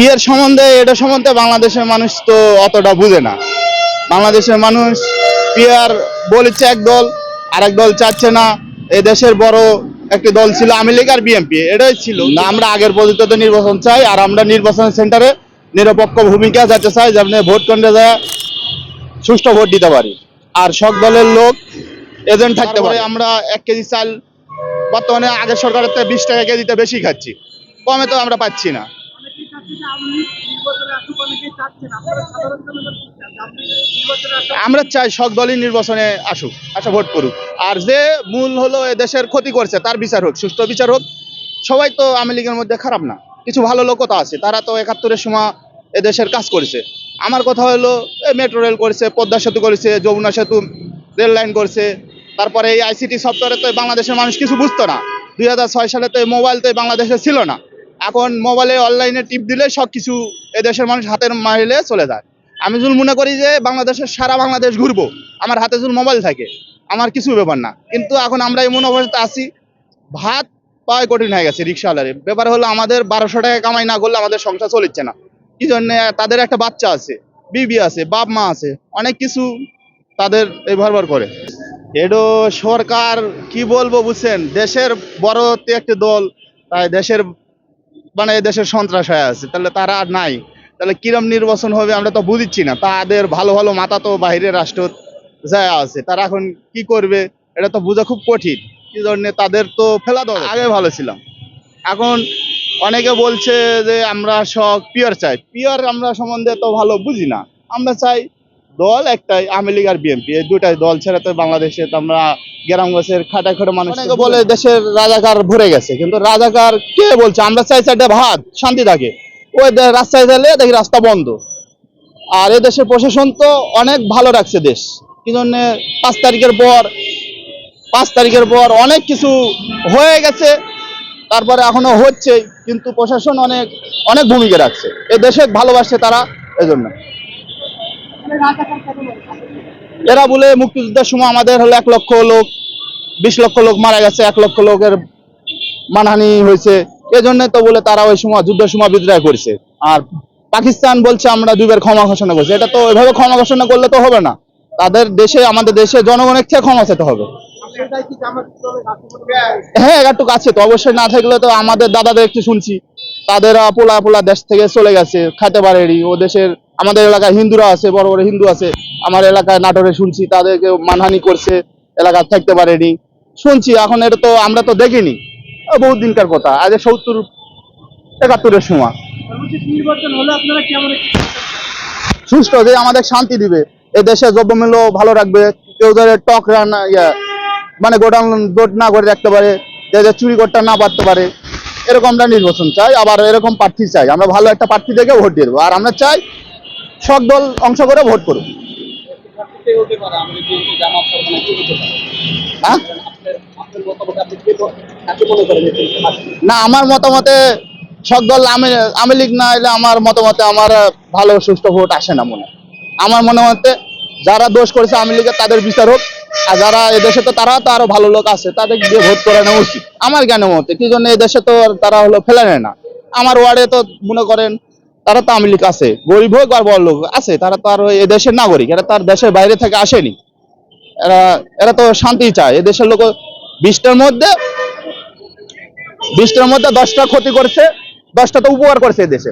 Peer সম্বন্ধে এটা সম্বন্ধে বাংলাদেশের মানুষ তো অতটা বুঝে না। বাংলাদেশের মানুষ পিয়ার বলেছে এক দল আর এক দল চাচ্ছে না। এই দেশের বড় একটি দল ছিল আওয়ামী লীগ আর বিএনপি এটাই ছিল। না আমরা আগের পদ্ধতিতে নির্বাচন চাই আর আমরা নির্বাচন সেন্টারে নিরপেক্ষ ভূমিকা যাতে চাই যেমন ভোট কেন্দ্রে যায় সুষ্ঠু ভোট দিতে পারি। আর সব দলের লোক এজেন্ট থাকতে পারে। আমরা এক কেজি চাল বর্তমানে আগের সরকারের থেকে বিশ টাকা কেজিতে বেশি খাচ্ছি। কমে তো আমরা পাচ্ছি না। আমরা চাই সব দলই নির্বাচনে আসুক আচ্ছা ভোট করুক। আর যে মূল হলো দেশের ক্ষতি করছে, তার বিচার হোক, সুষ্ঠু বিচার হোক, সবাই তো আওয়ামী লীগের মধ্যে খারাপ না। কিছু ভালো লোকও তো আছে, তারা তো একাত্তরের সময় এ দেশের কাজ করেছে। আমার কথা হলো মেট্রো রেল করেছে, পদ্মা সেতু করেছে, যমুনা সেতু, রেল লাইন করছে, তারপরে এই আইসিটি সফটওয়্যারে তো বাংলাদেশের মানুষ কিছু বুঝতো না। দুই হাজার ছয় সালে তো মোবাইল তো বাংলাদেশে ছিল না। এখন মোবাইলে অনলাইনে টিপ দিলে সব কিছু এদেশের মানুষ হাতের মাইলে চলে যায়। আমি যদি মনে করি যে বাংলাদেশের সারা বাংলাদেশ ঘুরবো। আমার হাতে যদি মোবাইল থাকে। আমার কিছু ব্যাপার না। কিন্তু এখন আমরা এই মনোভাবতে আছি, ভাত পাওয়াই কঠিন হয়ে গেছে রিক্সাওয়ালারে। ব্যাপার হলো আমাদের বারোশো টাকা কামাই না করলে আমাদের সংসার চলিচ্ছে না। কি জন্য তাদের একটা বাচ্চা আছে, বিবি আছে, বাপ মা আছে, অনেক কিছু তাদের এই ভরভর করে। এডো সরকার কি বলব বুঝছেন? দেশের বড় একটি দল, তাই দেশের মানে দেশের সন্ত্রাস হয়ে আছে, তাহলে তারা আর নাই। তাহলে কিরম নির্বাচন হবে আমরা তো বুঝিচ্ছি না। তাদের ভালো ভালো মাথা তো বাইরের রাষ্ট্র যায় আছে, তারা এখন কি করবে এটা তো বোঝা খুব কঠিন। কি জন্য তাদের তো ফেলা দরকার। আগে ভালো ছিলাম। এখন অনেকে বলছে যে আমরা সব পিয়ার চাই। পিয়ার আমরা সম্বন্ধে তো ভালো বুঝি না। আমরা চাই দল একটাই আওয়ামী লীগ আর বিএনপি। এই দুটাই দল ছাড়া তো বাংলাদেশে তো আমরা গ্রামগঞ্জের খাটা খাটো মানুষ বলে দেশের রাজাকার ভরে গেছে কিন্তু রাজাকার কে বলছে? আমরা চাই চারটে ভাত শান্তি থাকে। ওই রাস্তায় গেলে দেখি রাস্তা বন্ধ। আর এ দেশের প্রশাসন তো অনেক ভালো রাখছে দেশ। কি জন্য? পাঁচ তারিখের পর পাঁচ তারিখের পর অনেক কিছু হয়ে গেছে তারপরে এখনও হচ্ছে কিন্তু প্রশাসন অনেক অনেক ভূমিকা রাখছে। এই দেশে ভালোবাসছে তারা এজন্য মানে রাজাকার কত লোক আছে? এরা বলে মুক্তিযুদ্ধের সময় আমাদের হলো এক লক্ষ লোক, বিশ লক্ষ লোক মারা গেছে, এক লক্ষ লোকের মানহানি হয়েছে। এজন্য তো বলে তারা ওই সময়, যুদ্ধের সময় বিদ্রোহ করেছে। আর পাকিস্তান বলছে আমরা দুইবার ক্ষমা ঘোষণা করছি। এটা তো এভাবে ক্ষমা ঘোষণা করলে তো হবে না। তাদের দেশে, আমাদের দেশে জনগণের থেকে ক্ষমা চাইতে হবে। হ্যাঁ একটু কাছে তো। অবশ্যই না থাকলে তো আমাদের দাদাদের একটু শুনছি। তাদের পোলা পোলা দেশ থেকে চলে গেছে, খাইতে পারেনি। ও দেশের আমাদের এলাকায় হিন্দুরা আছে বড় বড় হিন্দু আছে। আমার এলাকায় নাটোরে শুনছি তাদেরকে মানহানি করছে এলাকায় থাকতে পারেনি। শুনছি এখন এটা তো আমরা তো দেখিনি। ও বহুত দিনকার কথা আজ সত্তর একাত্তরের সময়। সুস্থ যে আমাদের শান্তি দিবে। এ দেশে দ্রব্যমূল্য ভালো রাখবে কেউ ধরে টক রান্না ইয়া মানে গোডাউন গোট না করে রাখতে পারে যে চুরি করতে না পারতে পারে এরকম আমরা নির্বাচন চাই আবার এরকম প্রার্থী চাই। আমরা ভালো একটা প্রার্থী দেখে ভোট দিয়ে দেবো। আর আমরা চাই সব দল অংশ করে ভোট করুক। হতে হতে হ্যাঁ? না, আমার মতামতে সব দল আমি লীগ না এলে আমার মতামতে আমার ভালো সুষ্ঠু ভোট আসে না মনে আমার মনে মতে যারা দোষ করেছে আমি লীগের, তাদের বিচার হোক। আর যারা এদেশে তো তারা তো আরও ভালো লোক আছে তাদের দিয়ে ভোট করানো উচিত। আমার জ্ঞানের মতে? কি জন্য এদেশে তো তারা হলো ফেলে নেয় না? আমার ওয়ার্ডে তো মনে করেন তারা তো লীগ আছে, গরিব হোক আর বড় লোক আছে, তারা তো আর এ দেশের নাগরিক, এরা তার দেশের বাইরে থেকে আসেনি। এরা এরা তো শান্তি চায়, এ দেশের লোক বিশটার মধ্যে বিশটার মধ্যে দশটা ক্ষতি করছে, দশটা তো উপকার করছে এদেশে